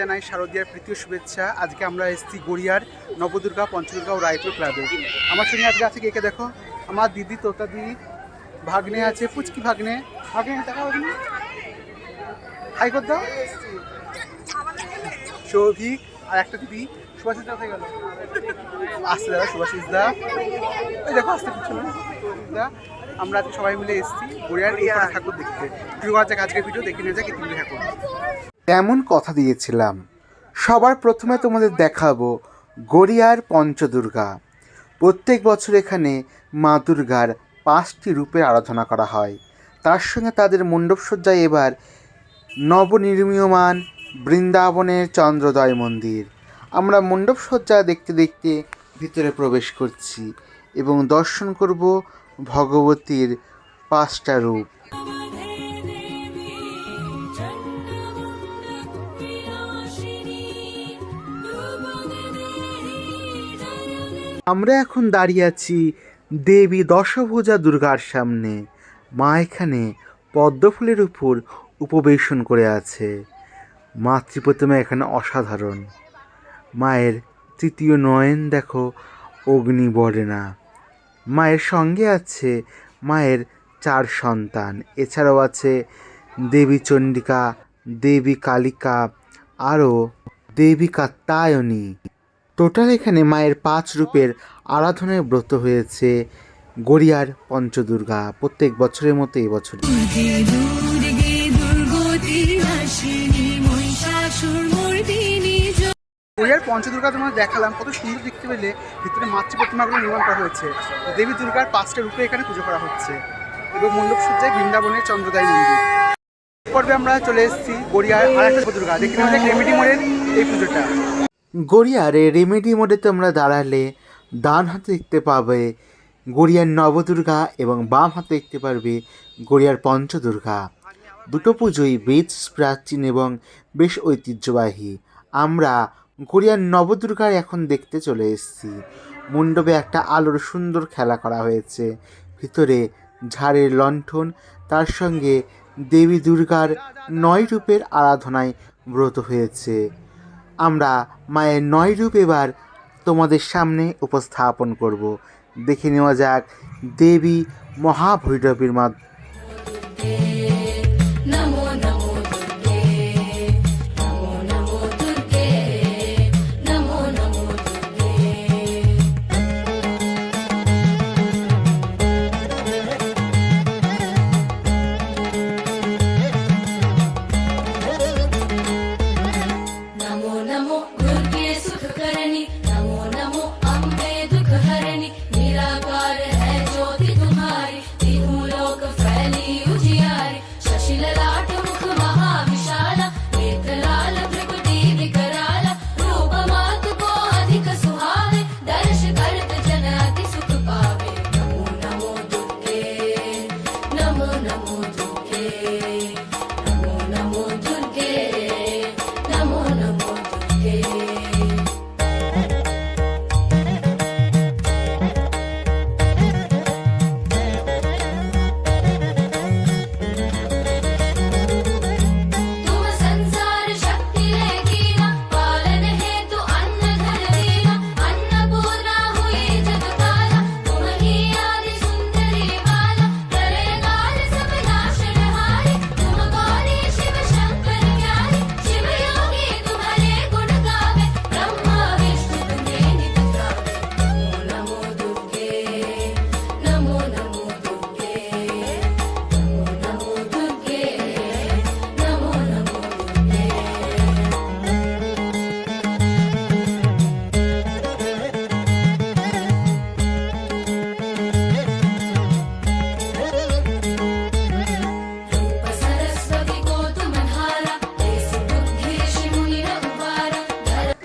জানাই শারদীয়ার প্রীতীয় শুভেচ্ছা। আজকে আমরা এসেছি গড়িয়ার নবদুর্গা পঞ্চদুর্গা ও রায়পুর ক্লাবে। আমার সঙ্গে আজকে আছে কে দেখো? আমার দিদি, তোতা দিদি, ভাগ্নে আছে, পুচকি ভাগ্নে। ভাগ্নে দেখা হাই কর দাও। সৌভিক আর একটা দিদি, সুভাষিস দা হয়ে গেল? আসতে দাদা, সুভাষিস দা। ওই দেখো, আসতে সুভাষিস দা। আমরা আজকে সবাই মিলে এসেছি গড়িয়ার এই ঠাকুর দেখতে। শুরু করা যাক আজকের ভিডিও দেখে নিয়ে যাক এই ঠাকুর এমন কথা দিয়েছিলাম। সবার প্রথমে তোমাদের দেখাবো গড়িয়ার পঞ্চদুর্গা। প্রত্যেক বছর এখানে মা দুর্গার পাঁচটি রূপের আরাধনা করা হয়। তার সঙ্গে তাদের মণ্ডপসজ্জায় এবার নবনির্মীয়মান বৃন্দাবনের চন্দ্রোদয় মন্দির। আমরা মণ্ডপসজ্জা দেখতে দেখতে ভিতরে প্রবেশ করছি এবং দর্শন করব ভগবতীর পাঁচটা রূপ। আমরা এখন দাঁড়িয়ে আছি দেবী দশভুজা দুর্গার সামনে। মা এখানে পদ্মফুলের উপর উপবেশন করে আছে। মাতৃপ্রতিমা এখানে অসাধারণ। মায়ের তৃতীয় নয়ন দেখো, অগ্নি বড়ে না। মায়ের সঙ্গে আছে মায়ের চার সন্তান। এছাড়াও আছে দেবী চণ্ডিকা, দেবী কালিকা, আরও দেবী কাত্তায়নী টোটাল এখানে মায়ের পাঁচ রূপের আরাধনায় ব্রত হয়েছে গড়িয়ার পঞ্চদুর্গা। প্রত্যেক বছরের মতো মর্দিনী গড়িয়ার পঞ্চদুর্গা তোমার দেখালাম কত সুন্দর দেখতে পেলে। ভিতরে মাতৃ প্রতিমাগুলো নির্মাণ করা হয়েছে। দেবী দুর্গার পাঁচটা রূপে এখানে পুজো করা হচ্ছে। এবং মণ্ডপ সজ্জায় বৃন্দাবনের চন্দ্রদায় মন্দির। পর্বে আমরা চলে এসেছি গড়িয়ার আর একটা দুর্গা দেখে রেমেডি মোড়ের এই পুজোটা। গড়িয়ারে রেমেডি মোড়ে তোমরা দাঁড়ালে, ডান হাতে দেখতে পাবে গড়িয়ার নবদুর্গা এবং বাম হাতে দেখতে পারবে গড়িয়ার পঞ্চদুর্গা। দুটো পুজোই বেশ প্রাচীন এবং বেশ ঐতিহ্যবাহী। আমরা গড়িয়ার নবদুর্গার এখন দেখতে চলে এসেছি। মণ্ডপে একটা আলোর সুন্দর খেলা করা হয়েছে। ভিতরে ঝাড়ের লণ্ঠন, তার সঙ্গে দেবী দুর্গার নয় রূপের আরাধনায় ব্রত হয়েছে। আমরা মায়ের নয় রূপ এবার তোমাদের সামনে উপস্থাপন করব। দেখে নেওয়া যাক দেবী মহাভৈরবীর মাধ্যমে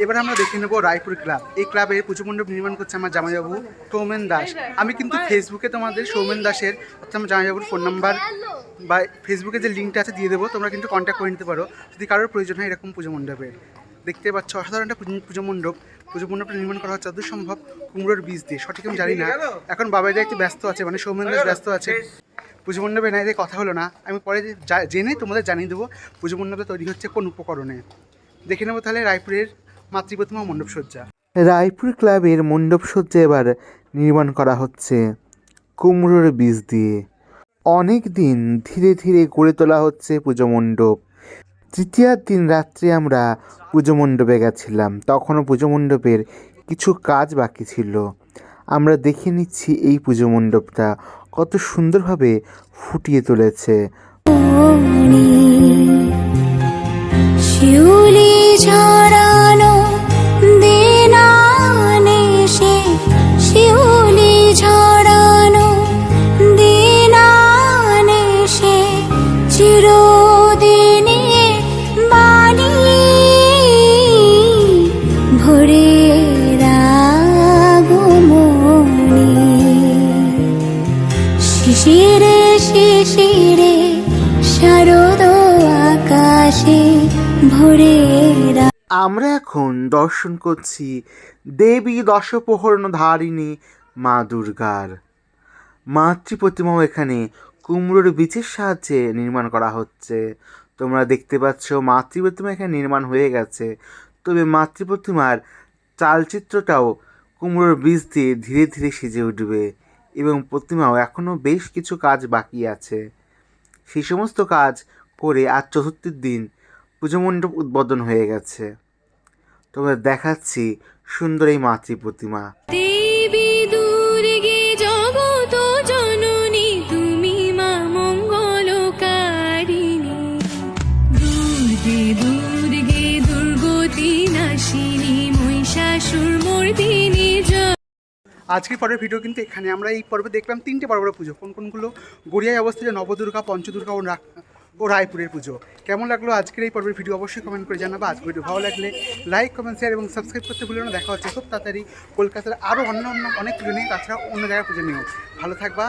এবার আমরা দেখে নেব রায়পুর ক্লাব। এই ক্লাবের পুজো মণ্ডপ নির্মাণ করছে আমার জামাইবাবু সৌমেন দাস। আমি কিন্তু ফেসবুকে তোমাদের সৌমেন দাসের, অর্থাৎ আমার জামাইবাবুর ফোন নাম্বার বা ফেসবুকে যে লিঙ্কটা আছে দিয়ে দেবো, তোমরা কিন্তু কন্ট্যাক্ট করে নিতে পারো। যদি কারোর প্রয়োজন হয় এরকম পুজো মণ্ডপের। দেখতে পাচ্ছ, অসাধারণ একটা পুজো- মণ্ডপ। পুজো মণ্ডপটা নির্মাণ করা হচ্ছে যতদূর সম্ভব কুমড়োর বীজ দিয়ে। সঠিক আমি জানি না। এখন বাবাইদা একটু ব্যস্ত আছে মানে সৌমেন দাস ব্যস্ত আছে। পুজো মণ্ডপে এনাদের কথা হলো না। আমি পরে জেনে তোমাদের জানিয়ে দেবো পুজো মণ্ডপে তৈরি হচ্ছে কোন উপকরণে। দেখে নেব তাহলে রায়পুরের মাতৃপ্রতিমা মণ্ডপসজ্জা। রায়পুর ক্লাবের মণ্ডপসজ্জা এবার নির্মাণ করা হচ্ছে কুমড়োর বীজ দিয়ে। অনেক দিন ধীরে ধীরে গড়ে তোলা হচ্ছে পুজো মণ্ডপ। তৃতীয়ার দিন রাত্রে আমরা পুজো মণ্ডপে গেছিলাম। তখনও পুজো মণ্ডপের কিছু কাজ বাকি ছিল। আমরা দেখে নিচ্ছি এই পুজো মণ্ডপটা কত সুন্দরভাবে ফুটিয়ে তুলেছে। শিউলি ঝরানো আকাশে ভরে আমরা এখন দর্শন করছি দেবী দশপ্রহরণ ধারিণী মা দুর্গার। মাতৃ প্রতিমাও এখানে কুমড়োর বীজের সাহায্যে নির্মাণ করা হচ্ছে। তোমরা দেখতে পাচ্ছ মাতৃ প্রতিমা এখানে নির্মাণ হয়ে গেছে। তবে মাতৃ প্রতিমার চালচিত্রটাও কুমড়োর বীজ দিয়ে ধীরে ধীরে সেজে উঠবে এবং প্রতিমাও এখনও বেশ কিছু কাজ বাকি আছে। সেই সমস্ত কাজ করে আজ চতুর্থীর দিন পুজো মণ্ডপ উদ্বোধন হয়ে গেছে। তোমরা দেখাচ্ছি সুন্দর এই মাতৃ প্রতিমা। আজকের পরের ভিডিও কিন্তু এখানে। আমরা এই পর্বে দেখলাম তিনটে বড় বড় পুজো। কোন কোনগুলো? গড়িয়ায় অবস্থিত নবদুর্গা পঞ্চদুর্গা ও ও রায়পুরের পুজো। কেমন লাগল আজকের এই পর্বের ভিডিও অবশ্যই কমেন্ট করে জানাব। আজকের ভিডিও ভালো লাগলে লাইক কমেন্ট শেয়ার এবং সাবস্ক্রাইব করতে ভুলো না। দেখা হচ্ছে খুব তাড়াতাড়ি কলকাতার আরও অন্য অন্য অনেক পুজো নিয়ে তাছাড়া অন্য জায়গায় পুজো নিয়েও। ভালো থাকবা।